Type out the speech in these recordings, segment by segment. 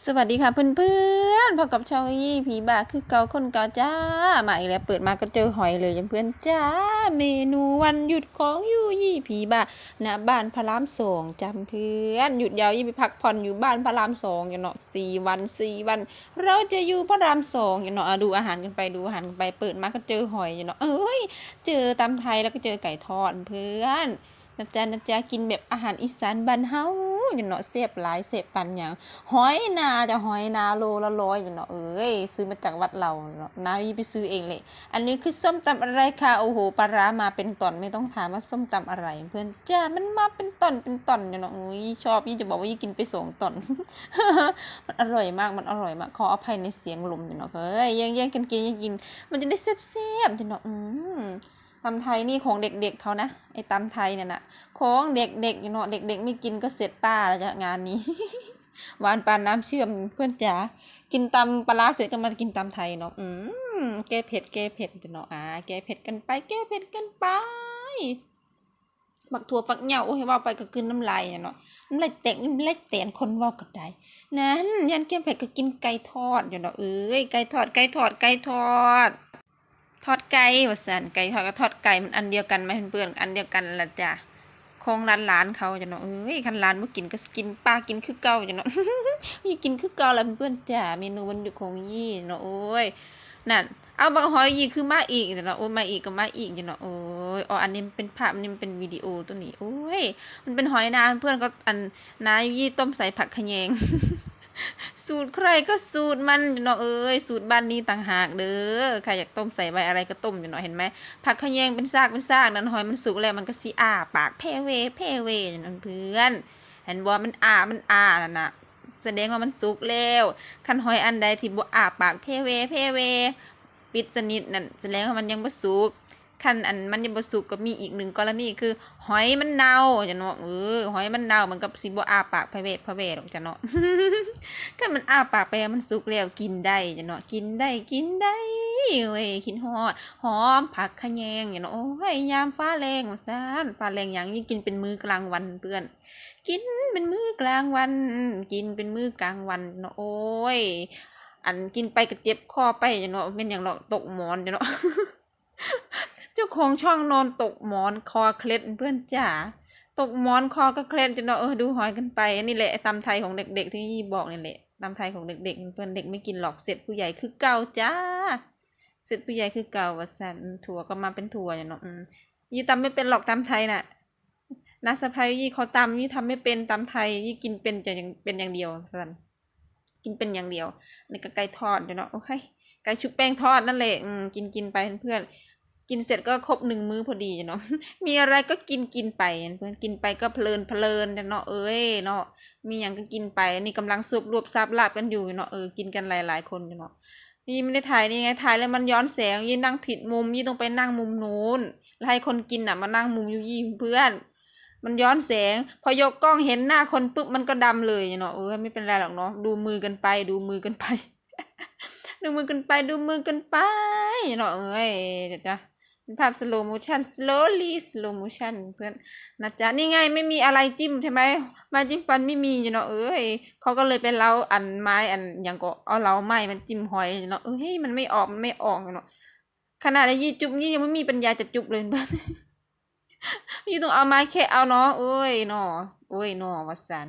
สวัสดีค่ะเพื่อนๆพบกับช่องยี่ผีบาคือเกาคนเกาจ้ามาอีกแล้วเปิดมาก็เจอหอยเลยเพื่อนๆจ้าเมนูวันหยุดของยูยี่ผีบาณบ้านพระรามสองจำเพื่อนหยุดยาวยี่ไปพักผ่อนอยู่บ้านพระรามสองอย่างเนาะสี่วันสี่วัน เราจะอยู่พระรามสองอย่างเนาะอะดูอาหารกันไปดูอาหารกันไปเปิดมาก็เจอหอยอย่างเนาะเอ้ยเจอตำไทยแล้วก็เจอไก่ทอดเพื่อนนะจ๊ะนะจ๊ะกินแบบอาหารอีสานบ้านเฮา อย่างเนาะเสียบหลายเสียบปันอย่างหอยนาจะหอยนาโลละร้อยอย่างเนาะเอ้ยซื้อมาจากวัดเราเนาะนายีไปซื้อเองเลย อันนี้คือส้มตำอะไรคะโอ้โหปลาร้ามาเป็นตอนไม่ต้องถามว่าส้มตำอะไร เพื่อนจ้ามันมาเป็นตอนเป็นตอนอย่างเนาะอุ้ยชอบยี่จะบอกว่ายี่กินไปสองตอนมันอร่อยมากมันอร่อยมากขออภัยในเสียงลมอย่างเนาะเฮ้ยแย่งแย่งกันกินย่งกิน มันจะได้แซ่บๆอย่างเนาะอืม ตำไทยนี่ของเด็กๆเขานะไอ้ตำไทยเนี่ยนะของเด็กๆอยู่เนาะเด็ก ๆ ไม่กินก็เสร็จป้าแล้วจ้ะงานนี้หวานปานน้ำเชื่อมเพื่อนจ๋ากินตำปลาร้าเสร็จก็มากินตำไทยเนาะอืมแก้เผ็ดแก้เผ็ดจ้ะเนาะอ่าแก้เผ็ดกันไป แก้เผ็ดกันไปบักถั่วฝักเหยาโอ้ยว่าไปก็กินน้ำลายอะเนาะน้ำลายแตกน้ำลายแตนคนว่าก็ได้นั้นยันแก้เผ็ดก็กินไก่ทอดอยู่เนาะเอ้ยไก่ทอดไก่ทอดไก่ทอด ทอดไก่ว่าสันไก่ทอดกับทอดไก่มันอันเดียวกันไหมเพื่อนอันเดียวกันละจ้ะคงร้านร้านเขาจะเนาะเอ้ยคันร้านบ่กินก็กินปลากินคือเก่าจะเนาะยี่กินคือเก่าแล้วเพื่อนจ้าเมนูวันหยุดของยี่เนาะโอ้ยนั่นเอาบางหอยยี่คือมาอีกเนาะโอ้ยมาอีกก็มาอีกจะเนาะโอ้ยอ๋ออันนี้เป็นภาพอันนี้เป็นวิดีโอตัวนี้โอ้ยมันเป็นหอยนางเพื่อนก็อันนายี่ต้มใส่ผักขะแยง สูตรใครก็สูตรมันเนาะเอ้ยสูตรบ้านนี้ต่างหากเด้อใครอยากต้มใส่ใบอะไรก็ต้มอยู่เนาะเห็นไหมผักขยงเป็นซากเป็นซากนั้นหอยมันสุกแล้วมันก็สีอาปากเพเวเพเวนั้นเพื่อนเห็นบ่มันอามันอานั่นน่ะแสดงว่ามันสุกแล้วคันหอยอันใดที่บ่อาปากเพเวเพเว ปิดสนิทนั่นแสดงว่ามันยังบ่สุก คันอันมันยังบ่สุกก็มีอีกหนึ่งกรณีคือหอยมันเน่าจ้ะเนาะเออหอยมันเน่ามันก็สิบ่อ้าปากพะเวทพะเวทหรอกจ้ะเนาะคันมันอ้าปากไปมันสุกแล้วกินได้จ้ะเนาะกินได้กินได้เว้ยคิดฮอดหอมผักขะแยงจ้ะเนาะโอ้ยยามฟ้าแรงว่าซ่านฟ้าแรงหยังยิ่งกินเป็นมื้อกลางวันเพื่อน กินเป็นมื้อกลางวัน กินเป็นมื้อกลางวันเนาะโอ้ยอันกินไปก็เจ็บคอไปจ้ะเนาะเป็นอย่างเนาะตกหมอนจ้ะเนาะ จ้าของช่องนอนตกหมอนคอเคล็ดเพื่อนจ๋าตกหมอนคอก็เคล็ดจนเนาเออดูหอยกันไปนี่แหละตำไทยของเด็ก ๆ ที่ยี่บอกนี่แหละตำไทยของเด็ก ๆ เพื่อนเด็กไม่กินหรอกเสร็จผู้ใหญ่คือเก่าจ้า เสร็จผู้ใหญ่คือเก่าว่าสันถั่วก็มาเป็นถั่วอย่างเนาะยี่ตำไม่เป็นหรอกตำไทยน่ะนาสะพายยี่เขาตำยี่ทำไม่เป็นตำไทยยี่กินเป็นจะอย่างเป็นอย่างเดียวสันกินเป็นอย่างเดียวในี่ก็ไก่ทอดเดี๋ยวเนาะโอเคไก่ชุบแป้งทอดนั่นแหละกินกินไปเพื่อน กินเสร็จก็ครบหนึ่งมื้อพอดีเนาะมีอะไรก็กินกินไปเพื่อนกินไปก็เพลินเพลินเนาะเอ้ยเนาะมีอย่างก็กินไปนี่กำลังซุบรวบซับลาบกันอยู่เนาะเออกินกันหลายๆคนอยู่เนาะยี่ไม่ได้ถ่ายนี่ไงถ่ายแล้วมันย้อนแสงยี่นั่งผิดมุมยี่ต้องไปนั่งมุมนู้นแล้วให้คนกินอะมานั่งมุมยูยี่เพื่อน มันย้อนแสง พอยกกล้องเห็นหน้าคนปุ๊บมันก็ดำเลยเนาะเออไม่เป็นไรหรอกเนาะดูมือกันไปดูมือกันไปดูมือกันไปดูมือกันไปเนาะเอ้ยเดี๋ยวจ้ะ เป็นภาพ slow motion slowly slow motion เพื่อนนะจ๊ะ นี่ไงไม่มีอะไรจิ้มใช่ไหมไมาจิ้มฟันไม่มีอยู่เนาะเอ้ยเขาก็เลยไปเล้าอันไม้อันอย่างก็เอาเล้าไม้มันจิ้มหอยเนาะเอ้ยมันไม่ออกมันไม่ออกเนาะขนาดยี่จุบยี่ยังไม่มีปัญญาจะจุบเลยเพื่อนยี่ต้องเอาไม้แค่เอาเนาะโอ้ยเนาะโอ้ยเนาะวัสัน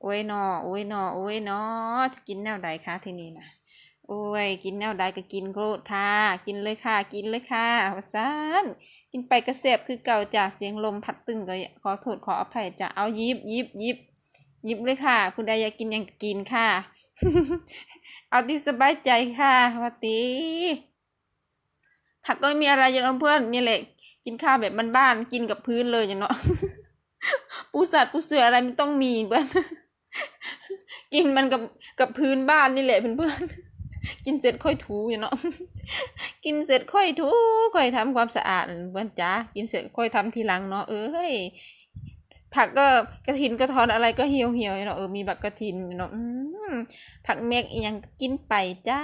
โอ้ยเนาะโอ้ยเนาะโอ้ยเนาะจะกินแนวใดคะทีนี้นะ โอ้ยกินแนวใดก็กินโคตรค่ะ กินเลยค่ะ กินเลยค่ะวัสันกินไปกระเสบคือเก่าจากเสียงลมพัดตึงก็ขอโทษขออภัยจะเอายิบยิบยิบยิบเลยค่ะ คุณใดอยากกินหยังกินค่ะ เอาที่สบายใจค่ะวัดตีผักก็ไม่มีอะไรเยอะเพื่อนนี่แหละ กินข้าวแบบบ้านๆกินกับพื้นเลยอย่างเนาะปูสัตว์ปูเสืออะไรไม่ต้องมีเพื่อนกินมันกับกับพื้นบ้านนี่แหละเพื่อนๆ กินเสร็จค่อยถูอย่เนาะกินเสร็จค่อยถูค่อยทำความสะอาดเพื่อนจ้ากินเสร็จค่อยทำทีหลังเนาะเอ้ยผักก็กระถินกระทอนอะไรก็เหี่ยวเหี่ยวเนาะเออมีบักกระถินเนาะอืมผักเมกอีหยังก็กินไปจ้า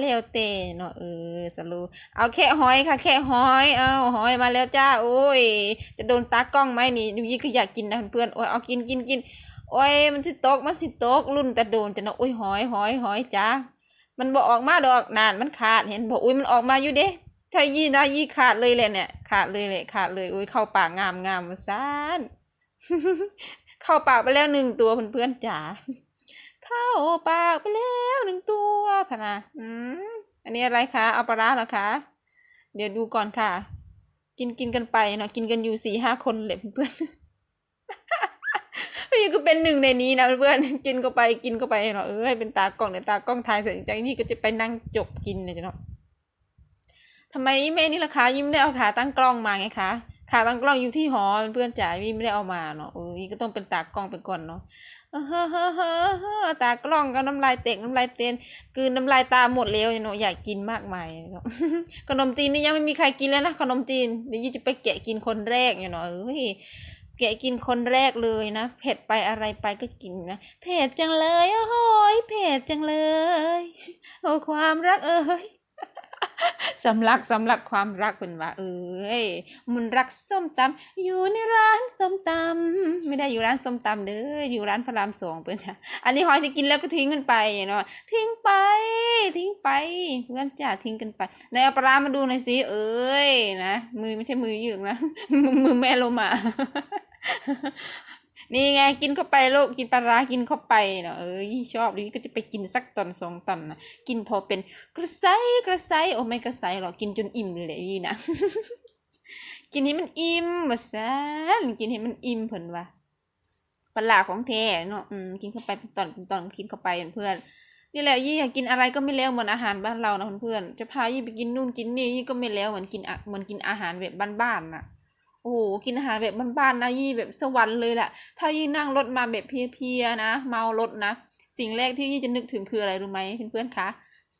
แล้วแต่เนาะเออสรุเอาแค่หอยค่ะแค่หอยเอาหอยมาแล้วจ้าโอ้ย จะโดนตากล้องไหมนี่ดูยี่ก็อยากกินนะเพื่อนโอ้ยเอากินกินกินโอ้ยมันสิตกมันสิตกรุ่นแต่โดนจะเนาะโอ้ยหอยหอยหอยจ้า มันบ่ออกมาดอกนานมันขาดเห็นบ่อุ้ยมันออกมาอยู่เด้ถ้ายี่นะยี่ขาดเลยแหละเนี่ย ขาดเลยแหละขาดเลยอุ้ยเข้าปากงามงามมาซานเข้าปากไปแล้วหนึ่งตัวเพื่อนๆจ๋าเข้าปากไปแล้วหนึ่งตัวพนะอืมอันนี้อะไรคะเอาปลาร้าเหรอคะ เดี๋ยวดูก่อนค่ะ กินกินกันไปเนาะกินกันอยู่สี่ห้าคนเลยเพื่อนๆ ก็เป็นหนึ่งในนี้นะเพื่อนกินก็ไปกินก็ไปเนาะเอ้ยเป็นตากล้องเนี่ยตากล้องถ่ายเสร็จจากนี้ก็จะไปนั่งจกกินเนี่ยเนาะทำไมแม่นี่ล่ะคะยิ้มได้เอาขาตั้งกล้องมาไงคะขาตั้งกล้องอยู่ที่หอเพื่อนจ๋าพี่ไม่ได้เอามาเนาะเออนี่ก็ต้องเป็นตากล้องไปก่อนเนาะเฮ้อเฮ้อเฮ้อเฮ้อตากล้องก็น้ำลายเตกน้ำลายเต้นกืนน้ำลายตาหมดแล้วเนาะอยากกินมากมายเนาะขนมจีนนี่ยังไม่มีใครกินแล้วนะขนมจีนเดี๋ยวยี่จะไปแกะกินคนแรกเนาะเอ้ย แกกินคนแรกเลยนะเผ็ดไปอะไรไปก็กินนะเผ็ดจังเลยโอ้โหเผ็ดจังเลยโอ้ความรักเอ้ยสำลักสำลักความรักเป็นว่า เอ้ยมุนรักส้มตำอยู่ในร้านส้มตำไม่ได้อยู่ร้านส้มตำเด้ออยู่ร้านพระรามสองเพื่อนจ้ะอันนี้หอยที่กินแล้วก็ทิ้งกันไปเนาะทิ้งไป ทิ้งไปเพื่อนจ้าทิ้งกันไปในเอาปลามาดูหน่อยสิเอ้ยนะมือไม่ใช่มือยืดนะมือมือแม่โลมา นี่ไงกินเข้าไปลูกกินปลาร้ากินเข้าไปเนาะเอ้ยชอบดีก็จะไปกินสักตอนสองตอนนะกินพอเป็นกระไซกระไซโอ้ไม่กระไซหรอกกินจนอิ่มเลยนี่นะกินให้มันอิ่มว่าซนกินให้มันอิ่มเพิ่นว่าปลาของแท้เนาะอืมกินเข้าไปเป็นตอนเป็นตอนกินเข้าไปเพื่อนนี่แหละยี่อยากกินอะไรก็ไม่แล้วเหมือนอาหารบ้านเรานะเพื่อนๆจะพายี่ไปกินนู่นกินนี่ยี่ก็ไม่แล้วเหมือนกินเหมือนกินอาหารแบบบ้านๆน่ะ โอ้โหกินอาหารแบบบ้านๆนะยี่แบบสวรรค์เลยแหละถ้ายี่นั่งรถมาแบบเพียๆนะ เมารถนะ สิ่งแรกที่ยี่จะนึกถึงคืออะไรรู้ไหมเพื่อนๆคะ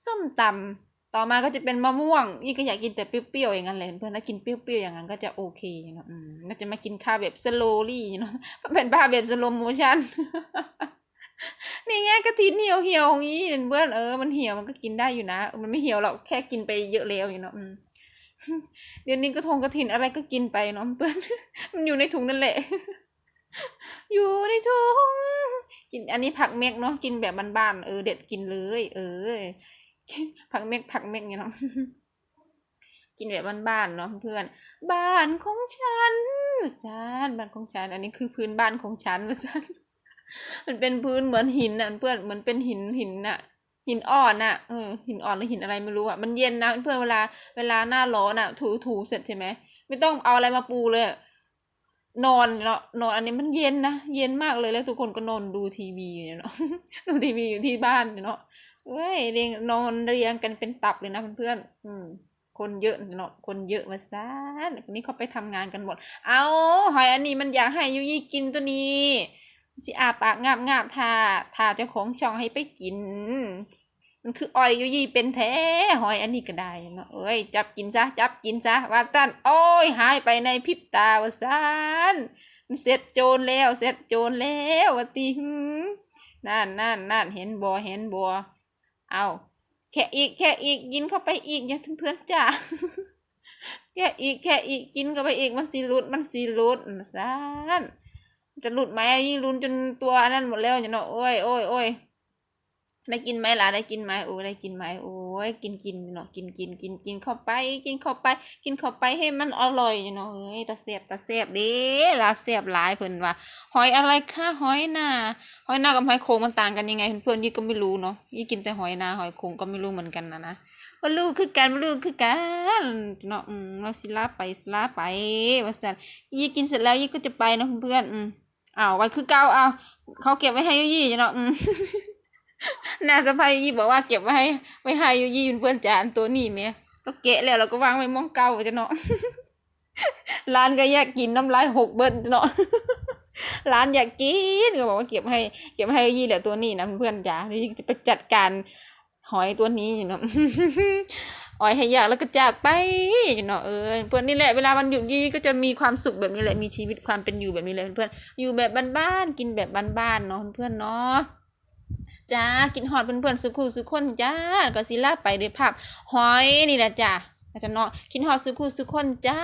ส้มตำต่อมาก็จะเป็นมะม่วงยี่ก็อยากกินแต่เปรี้ยวๆอย่างนั้นเลยเพื่อนๆถ้ากินเปรี้ยวๆอย่างนั้นก็จะโอเคเนาะอืมก็จะมากินข้าวแบบสโลลี่เนาะเป็นบ้าแบบสโลโมชั่นนี่ไงกระถินเหี่ยวเหี่ยวๆของยี่เพื่อนเออมันเหี่ยวมันก็กินได้อยู่นะ มันไม่เหี่ยวหรอกแค่กินไปเยอะแล้วอยู่เนาะอืม เดี๋ยวนี้กระทงกระถินอะไรก็กินไปเนาะเพื่อนมันอยู่ในถุงนั่นแหละ อยู่ในถุงกินอันนี้ผักเมกเนาะกินแบบบ้านๆเออเด็ดกินเลย เออผักเมกผักเมกเนี่ยเนาะกินแบบบ้านๆเนาะเพื่อน บ้านของฉันว่าซานบ้านของฉัน อันนี้คือพื้นบ้านของฉันว่าซานมันเป็นพื้นเหมือนหินน่ะเพื่อนเหมือนเป็นหินหินน่ะ หินอ่อนน่ะเออหินอ่อนหรือหินอะไรไม่รู้อะมันเย็นนะเพื่อนเวลาเวลาหน้าร้อนอะ ถูถูเสร็จใช่ไหมไม่ต้องเอาอะไรมาปูเลย นอนเนาะนอนอันนี้มันเย็นนะเย็นมากเลยแล้วทุกคนก็นอนดูทีวีอยู่เนาะดูทีวีอยู่ที่บ้านเนาะเว้ยเรียงนอนเรียงกันเป็นตับเลยนะเพื่อนๆอืมคนเยอะเนาะคนเยอะมาซะนี่เขาไปทำงานกันหมด เอาหอยอันนี้มันอยากให้ยุยี่กินตัวนี้ สิอาปากงาบงาบทาทาเจ้าของช่องให้ไปกิน มันคืออ้อยยุยี่เป็นแท้หอยอันนี้ก็ได้เนาะเอ้ยจับกินซะจับกินซะว่าตันโอ้ยหายไปในพริบตาว่าซานมันเสร็จโจรแล้วเสร็จโจรแล้วว่าติหนั่นนั่นนั่นเห็นบ่เห็นบ่เอาแค่อีกแค่อีกกินเข้าไปอีกอย่าเพื่อนจ้าแค่อีกแค่อีกกินเข้าไปอีกมันสิหลุดมันสิหลุดว่าซาน จะหลุดไหมยิ่งรุนจนตัวนั่นหมดแล้วเนาะโอ้ยโอ้ยโอ้ยได้กินไหมล่ะได้กินไหมโอ้ยได้กินไหมโอ้ยกินกินเนาะกินกินกินกินเข้าไป กินเข้าไป กินเข้าไปให้มันอร่อยเนาะเอ้ยตาเสียบตาเสียบเด้ล่ะเสียบหลายเพิ่นว่าหอยอะไรคะหอยนาหอยนากับหอยโขงมันต่างกันยังไงเพื่อนๆยี่ก็ไม่รู้เนาะยี่กินแต่หอยนาหอยโขงก็ไม่รู้เหมือนกันนะนะว่าลูกคือกันว่าลูกคือกันเนาะอืมเราสิลาไปสิลาไปว่าซั่นยี่กินเสร็จแล้วยี่ก็จะไปเนาะเพื่อนๆอืม อ้าวไว้คือเก่าเอาเขาเก็บไว้ให้ยุยี่เนาะนาสะพายยุยี่บอกว่าเก็บไว้ให้ไว้ให้ยุยี่เป็นเพื่อนจานตัวนี้เมียก็เกะแล้วเราก็วางไว้มองเก่าจะเนาะร้านก็อยากกินน้ำลายหกเบิ้ลเนาะร้านอยากกินก็บอกว่าเก็บให้เก็บให้ยุยี่แหละตัวนี้นะเพื่อนจ๋านี่จะไปจัดการหอยตัวนี้อยู่เนาะ อ่อยให้ยากแล้วก็จากไปอยู่เนาะเออเพื่อนนี่แหละเวลาวันหยุดยี่ก็จะมีความสุขแบบนี้แหละมีชีวิตความเป็นอยู่แบบนี้เลยเพื่อนอยู่แบบบ้านๆกินแบบบ้านๆเนาะเพื่อนเนาะจ้ากินหอดเพื่อนๆสุขุสุขคนจ้าก็สิลาไปด้วยภาพหอยนี่แหละจ้าอาจารย์เนาะกินหอดสุขุสุขคนจ้า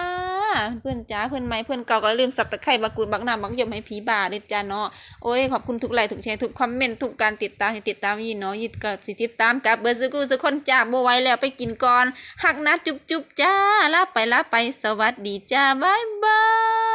เพื่อนจ้าเพื่อนไม้เพื่อนเก่าก็ลืมสับตะไคร่บักกูดบักน้ำบักยมให้ผีบาเด็ดจ้าเนาะโอ้ยขอบคุณทุกไลค์ทุกแชร์ทุกคอมเมนต์ทุกการติดตามที่ติดตามยี่เนาะยี่ก็สิติดตามกับเบอร์สกูสักคนจ้าบ่ไหวแล้วไปกินก่อนหักนะจุ๊บจุ๊บจ้าลาไปลาไปสวัสดีจ้าบายบาย